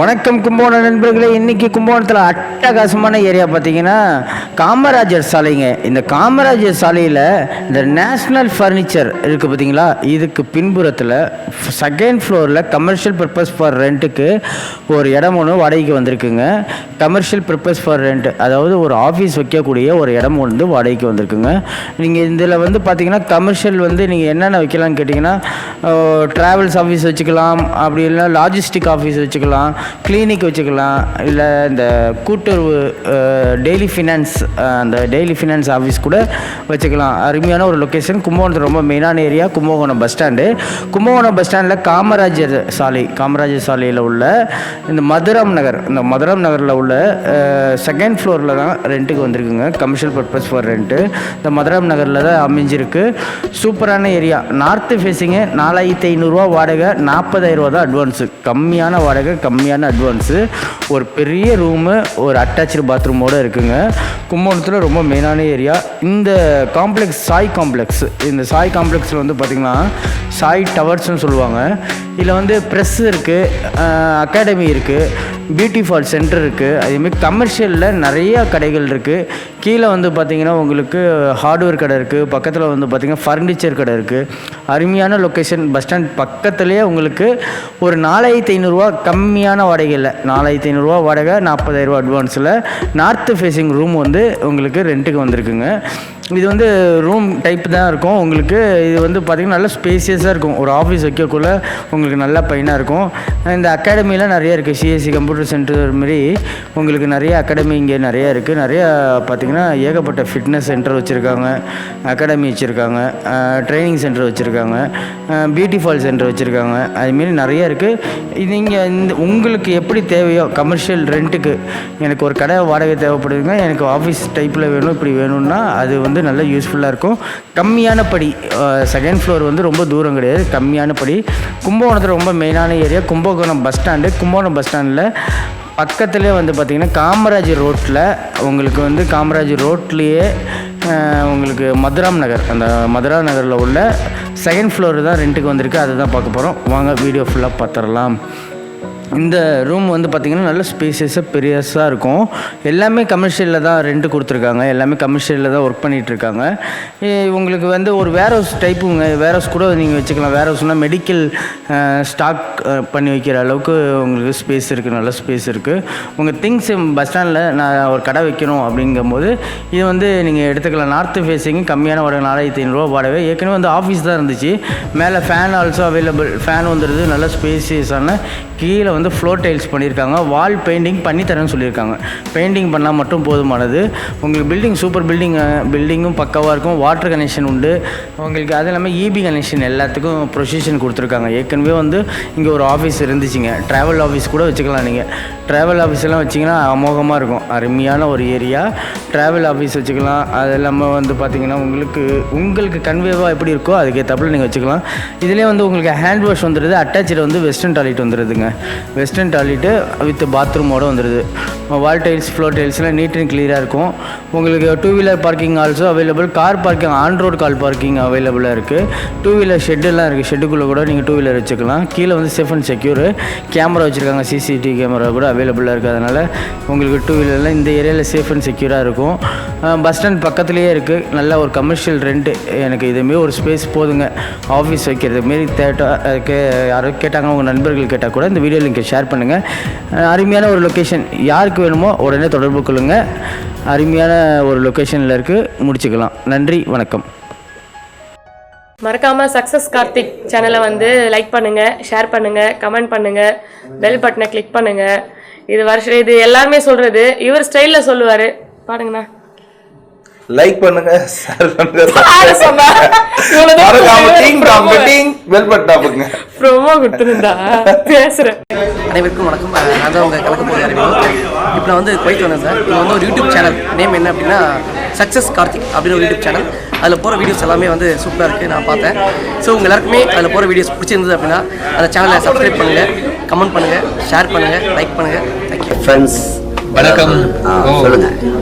வணக்கம் கும்பகோணம் நண்பர்களே இன்றைக்கி கும்பகோணத்தில் அட்டகாசமான ஏரியா பார்த்தீங்கன்னா காமராஜர் சாலைங்க. இந்த காமராஜர் சாலையில் இந்த நேஷ்னல் ஃபர்னிச்சர் இருக்குது பார்த்தீங்களா இதுக்கு பின்புறத்தில் செகண்ட் ஃப்ளோரில் கமர்ஷியல் பர்பஸ் ஃபார் ரெண்ட்டுக்கு ஒரு இடம் ஒன்று வாடகைக்கு வந்திருக்குங்க. கமர்ஷியல் பர்பஸ் ஃபார் ரெண்ட் அதாவது ஒரு ஆஃபீஸ் வைக்கக்கூடிய ஒரு இடம் வந்து வாடகைக்கு வந்திருக்குங்க. நீங்கள் இதில் வந்து பார்த்தீங்கன்னா கமர்ஷியல் வந்து நீங்கள் என்னென்ன வைக்கலாம்னு கேட்டிங்கன்னா ட்ராவல்ஸ் ஆஃபீஸ் வச்சுக்கலாம் அப்படி இல்லைன்னா லாஜிஸ்டிக் ஆஃபீஸ் வச்சுக்கலாம் கிளினிக் வச்சுக்கலாம் இல்லை இந்த கூட்டுறவு டெய்லி ஃபினான்ஸ் அந்த டெய்லி ஃபினான்ஸ் ஆஃபீஸ் கூட வச்சுக்கலாம். அருமையான ஒரு லொக்கேஷன் கும்பகோணத்தில் ரொம்ப மெயினான area Kumbakonam bus stand Kumbakonam bus ஸ்டாண்டில் காமராஜர் சாலை காமராஜர் சாலையில் உள்ள இந்த மதுரம் நகர் இந்த மதுரம் நகரில் உள்ள செகண்ட் ஃப்ளோரில் தான் ரெண்ட்டுக்கு வந்திருக்குங்க. கமர்ஷியல் பர்பஸ் ஃபார் ரெண்ட்டு இந்த மதுரம் நகரில் தான் அமைஞ்சிருக்கு. சூப்பரான ஏரியா நார்த்து ஃபேஸிங்கு நாலாயிரத்தி ஐநூறுரூவா வாடகை நாற்பதாயிரரூவா தான் அட்வான்ஸு கம்மியான வாடகை கம்மியான அட்வான்ஸு ஒரு பெரிய ரூமு ஒரு அட்டாச்சு பாத்ரூமோடு இருக்குங்க. கும்பகோணத்தில் ரொம்ப மெயினான ஏரியா இந்த காம்ப்ளெக்ஸ் சாய் காம்ப்ளெக்ஸ் இந்த சாய் காம்ப்ளெக்ஸில் வந்து பார்த்திங்கன்னா சாய் டவர்ஸ்னு சொல்லுவாங்க. இதில் வந்து ப்ரெஸ் இருக்குது அகாடமி இருக்குது பியூட்டி ஃபால் சென்டர் இருக்குது அதேமாதிரி கமர்ஷியலில் நிறையா கடைகள் இருக்குது கீழே வந்து பார்த்திங்கன்னா உங்களுக்கு ஹார்ட்வேர் கடை இருக்குது பக்கத்தில் வந்து பார்த்திங்கன்னா ஃபர்னிச்சர் கடை இருக்குது அருமையான லொக்கேஷன் பஸ் ஸ்டாண்ட் பக்கத்துலேயே உங்களுக்கு ஒரு நாலாயிரத்தி ஐநூறுரூவா கம்மியான வாடகையில் நாலாயிரத்தி ஐநூறுரூவா வாடகை நாற்பதாயிரரூவா அட்வான்ஸில் நார்த்து ஃபேஸிங் ரூம் வந்து உங்களுக்கு ரெண்ட்டுக்கு வந்திருக்குங்க. இது வந்து ரூம் டைப் தான் இருக்கும். உங்களுக்கு இது வந்து பார்த்திங்கன்னா நல்ல ஸ்பேசியஸாக இருக்கும். ஒரு ஆஃபீஸ் வைக்கக்குள்ளே உங்களுக்கு நல்ல பையனாக இருக்கும். இந்த அகாடமிலாம் நிறைய இருக்குது சிஎஸ்சி கம்ப்யூட்டர் சென்டர் மாரி உங்களுக்கு நிறைய அகாடமி இங்கே நிறைய இருக்குது நிறைய பார்த்திங்கன்னா ஏகப்பட்ட ஃபிட்னஸ் சென்டர் வச்சுருக்காங்க. அகாடமி வச்சுருக்காங்க. ட்ரைனிங் சென்டர் வச்சுருக்காங்க. பியூட்டி ஃபால் சென்டர் வச்சுருக்காங்க. அதுமாரி நிறைய இருக்குது நீங்கள் இந்த உங்களுக்கு எப்படி தேவையோ கமர்ஷியல் ரெண்ட்டுக்கு எனக்கு ஒரு கடை வாடகை தேவைப்படுதுங்க எனக்கு ஆஃபீஸ் டைப்பில் வேணும். இப்படி வேணும்னா அது வந்து நல்ல யூஸ்ஃபுல்லாக இருக்கும். கம்மியான படி செகண்ட் ஃப்ளோர் வந்து ரொம்ப தூரம் கிடையாது. கம்மியான படி. கும்பகோணத்தில் ரொம்ப மெயினான area Kumbakonam bus stand Kumbakonam bus ஸ்டாண்டில் பக்கத்துலேயே வந்து பார்த்திங்கன்னா காமராஜர் ரோட்டில் உங்களுக்கு வந்து காமராஜர் ரோட்லேயே உங்களுக்கு மதுராம் நகர். அந்த மதுரா நகரில் உள்ள செகண்ட் ஃப்ளோர் தான் ரெண்ட்டுக்கு வந்திருக்கு. அதை தான் பார்க்க போகிறோம் வாங்க வீடியோ ஃபுல்லாக பார்த்துடலாம். இந்த ரூம் வந்து பார்த்திங்கன்னா நல்ல ஸ்பேசியஸாக பெரியஸாக இருக்கும். எல்லாமே கமர்ஷியலில் தான் ரெண்ட் கொடுத்துருக்காங்க. எல்லாமே கமர்ஷியலில் தான் ஒர்க் பண்ணிகிட்ருக்காங்க உங்களுக்கு வந்து ஒரு வேர் ஹவுஸ் டைப்புங்க வேர் ஹவுஸ் கூட நீங்கள் வச்சுக்கலாம். வேர் ஹவுஸ்னால் மெடிக்கல் ஸ்டாக் பண்ணி வைக்கிற அளவுக்கு உங்களுக்கு ஸ்பேஸ் இருக்குது நல்ல ஸ்பேஸ் இருக்குது உங்கள் திங்ஸ் பஸ் ஸ்டாண்டில் நான் ஒரு கடை வைக்கணும் அப்படிங்கும்போது இது வந்து நீங்கள் எடுத்துக்கலாம். நார்த்து ஃபேஸிங் கம்மியான வாடகை நாலாயிரத்தி ஐநூறுரூவா வாடகை. ஏற்கனவே வந்து ஆஃபீஸ் தான் இருந்துச்சு. மேலே ஃபேன் ஆல்சோ அவைலபிள் ஃபேன் வந்துடுது நல்ல ஸ்பேசியஸான கீழே வந்து ஃப்ளோர் டைல்ஸ் பண்ணியிருக்காங்க. வால் பெயிண்டிங் பண்ணி தரேன்னு சொல்லியிருக்காங்க. பெயிண்டிங் பண்ணால் மட்டும் போதுமானது. உங்களுக்கு பில்டிங் சூப்பர் பில்டிங் பில்டிங்கும் பக்காவாக இருக்கும். வாட்டர் கனெக்ஷன் உண்டு. உங்களுக்கு அது இல்லாமல் இபி கனெக்ஷன் எல்லாத்துக்கும் ப்ரொசிஷன் கொடுத்துருக்காங்க. ஏற்கனவே வந்து இங்கே ஒரு ஆஃபீஸ் இருந்துச்சுங்க. ட்ராவல் ஆஃபீஸ் கூட வச்சுக்கலாம் நீங்கள் ட்ராவல் ஆஃபீஸ்லாம் வச்சிங்கன்னா அமோகமாக இருக்கும். அருமையான ஒரு ஏரியா ட்ராவல் ஆஃபீஸ் வச்சுக்கலாம். அது இல்லாமல் வந்து பார்த்திங்கன்னா உங்களுக்கு உங்களுக்கு கன்வேவாக எப்படி இருக்கோ அதுக்கேற்றப்பில் நீங்கள் வச்சுக்கலாம். இதுலேயே வந்து உங்களுக்கு ஹேண்ட் வாஷ் வந்துடுது. அட்டாச்சு வந்து வெஸ்டர்ன் டாய்லெட் வந்துடுதுங்க. வெஸ்டர்ன் டாய்லெட்டு வித் பாத்ரூமோடு வந்துடுது வால் டைல்ஸ் ஃப்ளோர் டைல்ஸ்லாம் நீட் அண்ட் கிளியராக இருக்கும். உங்களுக்கு two wheeler parking also available car parking on road call parking அவைலபிளாக இருக்குது டூ வீலர் ஷெட்டெல்லாம் இருக்குது ஷெட்டுக்குள்ளே கூட நீங்கள் டூ வீலர் வச்சுக்கலாம். கீழே வந்து சேஃப் அண்ட் செக்யூர் கேமரா வச்சுருக்காங்க. சிசிடிவி கேமரா கூட அவைலபிளாக இருக்குது அதனால் உங்களுக்கு டூ வீலர்லாம் இந்த ஏரியாவில் சேஃப் அண்ட் செக்யூராக இருக்கும். பஸ் ஸ்டாண்ட் பக்கத்துலேயே இருக்குது நல்ல ஒரு கமர்ஷியல் ரெண்ட்டு எனக்கு இதுமாரி ஒரு ஸ்பேஸ் போதுங்க. ஆஃபீஸ் வைக்கிறது மாரி தேட்டா யாரோ கேட்டாங்க. உங்கள் நண்பர்கள் கேட்டால் கூட இந்த வீடியோ லிங்கை ஷேர் பண்ணுங்கள் அருமையான ஒரு லொக்கேஷன் யார் யாருக்கு வேணுமோ உடனே தொடர்பு கொள்ளுங்கள் அருமையான ஒரு லொக்கேஷனில் இருக்குது முடிச்சுக்கலாம். நன்றி வணக்கம். மறக்காம சக்சஸ் கார்த்திக் சேனலை வந்து லைக் பண்ணுங்க ஷேர் பண்ணுங்க கமெண்ட் பண்ணுங்க பெல் பட்டனை கிளிக் பண்ணுங்க. இது வருஷம் இது எல்லாருமே சொல்றது இவர் ஸ்டைல்ல சொல்லுவாரு. பாடுங்கண்ணா. லைக் பண்ணுங்க ஷேர் பண்ணுங்க கொடுத்திருந்தா. பேசுறேன். அனைவருக்கும் வணக்கம். நான் தான் உங்கள் கலக்க அறிமுகம். இப்போ நான் வந்து குவைத் வந்தேன் சார். இது வந்து ஒரு யூடியூப் சேனல் நேம் என்ன அப்படின்னா சக்ஸஸ் கார்த்திக் அப்படின்னு ஒரு யூடியூப் சேனல் அதில் போகிற வீடியோஸ் எல்லாமே வந்து சூப்பராக இருக்குது நான் பார்த்தேன். ஸோ உங்கள் எல்லாருக்குமே அதில் போகிற வீடியோஸ் பிடிச்சிருந்தது அப்படின்னா அந்த சேனலை சப்ஸ்கிரைப் பண்ணுங்கள் கமெண்ட் பண்ணுங்கள் ஷேர் பண்ணுங்கள் லைக் பண்ணுங்கள் தேங்க்யூ ஃப்ரெண்ட்ஸ் வணக்கம். ஆ,